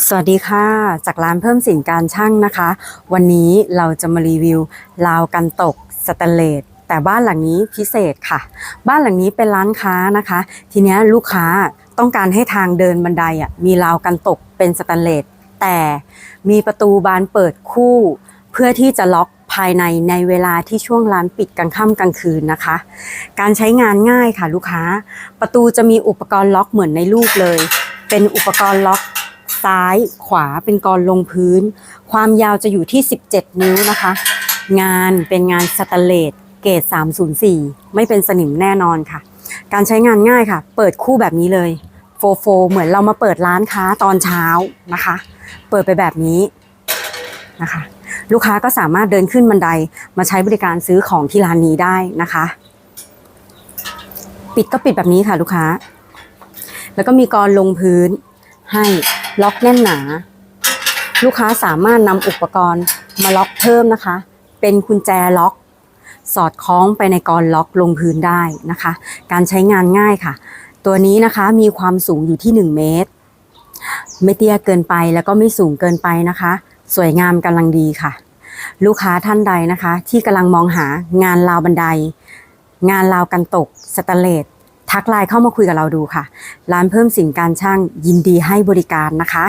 สวัสดีค่ะ จากร้านเพิ่มสินการช่างนะคะ วันนี้เราจะมารีวิวราวกันตกสแตนเลสแต่บ้านหลังนี้พิเศษค่ะ บ้านหลังนี้เป็นร้านค้านะคะ ทีนี้ลูกค้าต้องการให้ทางเดินบันไดอะมีราวกันตกเป็นสแตนเลสแต่มีประตูบานเปิดคู่ เพื่อที่จะล็อกภายในในเวลาที่ช่วงร้านปิดกลางค่ำกลางคืนนะคะ การใช้งานง่ายค่ะลูกค้า ประตูจะมีอุปกรณ์ล็อกเหมือนในรูปเลย เป็นอุปกรณ์ล็อก ซ้ายขวาเป็นกรลงพื้น ความยาวจะอยู่ที่ 17 นิ้วนะคะ งานเป็นงานสแตนเลสเกรด304 ไม่เป็นสนิมแน่นอนค่ะ การใช้งานง่ายค่ะ เปิดคู่แบบนี้เลยโฟโฟเหมือนเรามาเปิดร้านค้าตอนเช้านะคะ เปิดไปแบบนี้นะคะ ลูกค้าก็สามารถเดินขึ้นบันไดมาใช้บริการซื้อของที่ร้านนี้ได้นะคะ ปิดก็ปิดแบบนี้ค่ะลูกค้า แล้วก็มีกรลงพื้นให้ ล็อกแน่นหนา ลูกค้าสามารถนำอุปกรณ์มาล็อกเพิ่มนะคะ เป็นกุญแจล็อกสอดคล้องไปในกรล็อกลงพื้นได้นะคะ การใช้งานง่ายค่ะ ตัวนี้นะคะมีความสูงอยู่ที่ 1 เมตร ไม่เตี้ยเกินไปแล้วก็ไม่สูงเกินไปนะคะ สวยงามกำลังดีค่ะ ลูกค้าท่านใดนะคะ ที่กำลังมองหางานราวบันได งานราวกันตกสแตนเลส ทักไลน์เข้ามาคุยกับเราดูค่ะ ร้านเพิ่มสินการช่างยินดีให้บริการนะคะ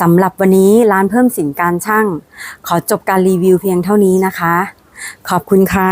สำหรับวันนี้ร้านเพิ่มสินการช่าง ขอจบการรีวิวเพียงเท่านี้นะคะ ขอบคุณค่ะ